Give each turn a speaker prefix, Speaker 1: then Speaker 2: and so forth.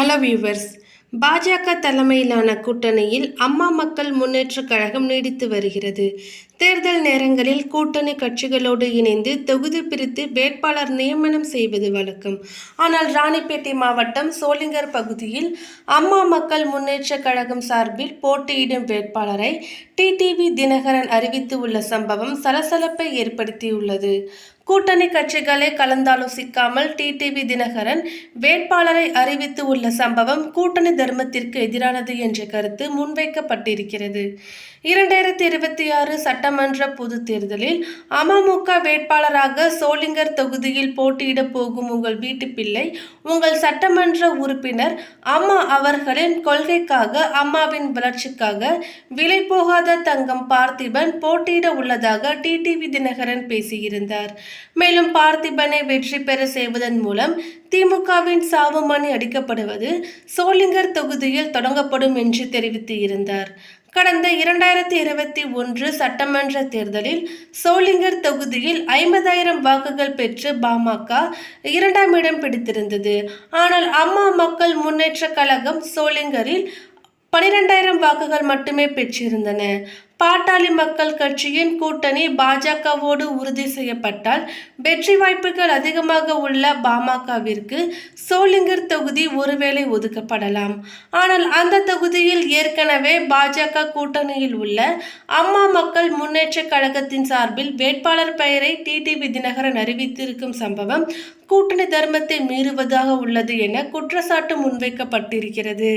Speaker 1: Hello viewers பாஜக தலைமையிலான கூட்டணியில் அம்மா மக்கள் முன்னேற்றக் கழகம் நீடித்து வருகிறது. தேர்தல் நேரங்களில் கூட்டணி கட்சிகளோடு இணைந்து தொகுதி பிரித்து வேட்பாளர் நியமனம் செய்வது வழக்கம். ஆனால் ராணிப்பேட்டை மாவட்டம் சோளிங்கர் பகுதியில் அம்மா மக்கள் முன்னேற்றக் கழகம் சார்பில் போட்டியிடும் வேட்பாளரை டிடிவி தினகரன் அறிவித்து உள்ள சம்பவம் சலசலப்பை ஏற்படுத்தியுள்ளது. கூட்டணி கட்சிகளை கலந்தாலோசிக்காமல் டிடிவி தினகரன் வேட்பாளரை அறிவித்து உள்ள சம்பவம் கூட்டணி தர்மத்திற்கு எதிரானது என்ற கருத்து முன்வைக்கப்பட்டிருக்கிறது. இரண்டாயிரத்தி இருபத்தி ஆறு சட்டமன்ற பொதுத் தேர்தலில் அமமுக வேட்பாளராக சோளிங்கர் தொகுதியில் போட்டியிடப் போகும் உங்கள் வீட்டு பிள்ளை உங்கள் சட்டமன்ற உறுப்பினர் அம்மா அவர்களின் கொள்கைக்காக அம்மாவின் வளர்ச்சிக்காக விலை போகாத தங்கம் பார்த்திபன் போட்டியிட உள்ளதாக டிடிவி தினகரன் பேசியிருந்தார். மேலும் பார்த்திபனை வெற்றி பெற செய்வதன் மூலம் திமுகவின் சாவு மணி அடிக்கப்படுவது சோளிங்கர் தொகுதியில் தொடங்கப்படும் என்று தெரிவித்து இருந்தார் கடந்த இரண்டாயிரத்தி இருபத்தி ஒன்று சட்டமன்ற தேர்தலில் சோளிங்கர் தொகுதியில் ஐம்பதாயிரம் வாக்குகள் பெற்று பாமக இரண்டாம் இடம் பிடித்திருந்தது. ஆனால் அம்மா மக்கள் முன்னேற்ற கழகம் சோளிங்கரில் பனிரெண்டாயிரம் வாக்குகள் மட்டுமே பெற்றிருந்தன. பாட்டாளி மக்கள் கட்சியின் கூட்டணி பாஜகவோடு உறுதி செய்யப்பட்டால் வெற்றி வாய்ப்புகள் அதிகமாக உள்ள பாமகவிற்கு சோளிங்கர் தொகுதி ஒருவேளை ஒதுக்கப்படலாம். ஆனால் அந்த தொகுதியில் ஏற்கனவே பாஜக கூட்டணியில் உள்ள அம்மா மக்கள் முன்னேற்ற கழகத்தின் சார்பில் வேட்பாளர் பெயரை டிடிவி தினகரன் அறிவித்திருக்கும் சம்பவம் கூட்டணி தர்மத்தை மீறுவதாக உள்ளது என குற்றச்சாட்டு முன்வைக்கப்பட்டிருக்கிறது.